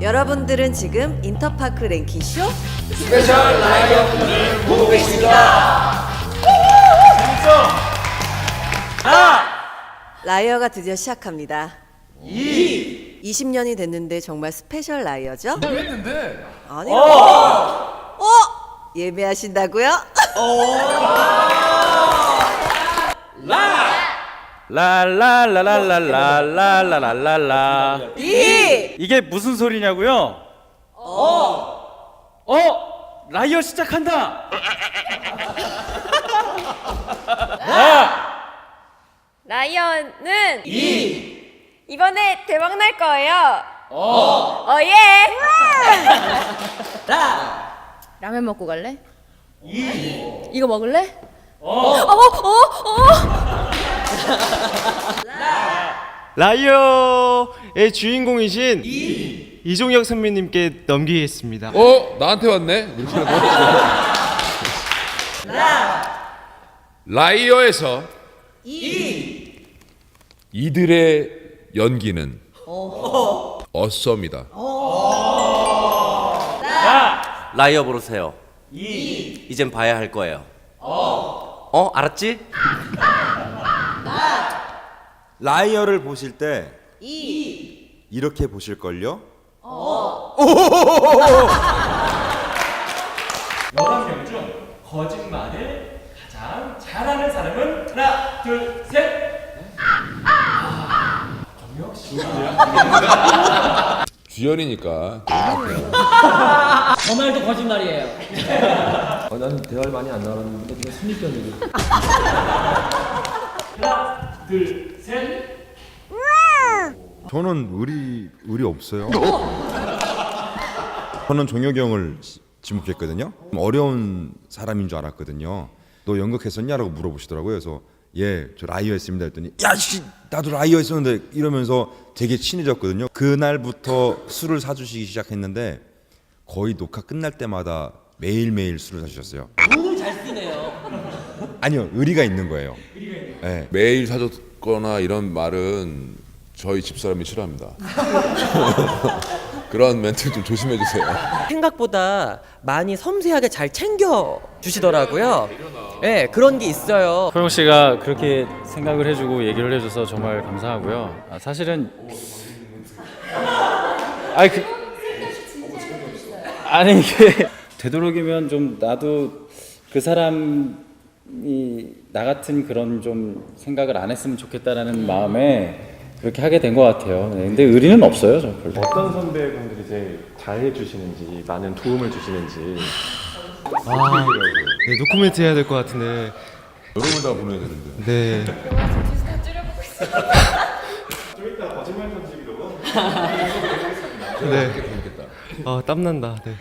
여러분들은 지금 인터파크 랭킹쇼 스페셜 라이어 분을 보고 계십니다. 라이어가 드디어 시작합니다. 20년이 됐는데 정말 스페셜 라이어죠? 했는데 아니. 어? 예매하신다고요? 라 라라라라라라라라라 이 이게 무슨 소리냐고요? 어. 어 라이어 시작한다. 라이언은 이번에 대박 날 거예요. 어. 예. 라면 먹고 갈래? 이거 먹을래? 라이어의 주인공이신 이 종혁 선배님께 넘기겠습니다. 어 나한테 왔네. 이렇게 하고. 라이어에서 이들의 연기는 어썸이다. 라이어 보세요. 이젠 봐야 할 거예요. 어? 알았지? 라이어를 보실 때 이렇게 보실걸요? 여러 명중 거짓말을 가장 잘하는 사람은 하나, 둘, 셋. 주연이니까 저 말도 거짓말이에요. 하나, 둘, 셋. 저는 의리 의리 없어요. 저는 종혁이 형을 지- 지목했거든요. 어려운 사람인 줄 알았거든요. 너 연극했었냐라고 물어보시더라고요. 그래서 예, 저 라이어 했습니다 했더니 야, 씨, 나도 라이어 했었는데 이러면서 되게 친해졌거든요. 그날부터 술을 사주시기 시작했는데 거의 녹화 끝날 때마다 매일 매일 술을 사주셨어요. 돈을 잘 쓰네요. 아니요, 의리가 있는 거예요. 예. 매일 사줬거나 이런 말은 저희 집사람이 싫어합니다. 그런 멘트 좀 조심해 주세요. 생각보다 많이 섬세하게 잘 챙겨 주시더라고요. 네, 그런 게 있어요. 호영 씨가 그렇게 생각을 해주고 얘기를 해줘서 정말 감사하고요. 아, 사실은 아니 그 아니 이게 되도록이면 좀 나도 그 사람이 나 같은 그런 좀 생각을 안 했으면 좋겠다라는 마음에 그렇게 하게 된 것 같아요. 네, 근데 의리는 없어요, 저 별로. 어떤 선배분들이 제일 잘해 주시는지 많은 도움을 주시는지 아, 네, 노코멘트 해야 될 것 같은데 여름을 다 보내야 되는데. 네. 네. 아 땀난다. 네.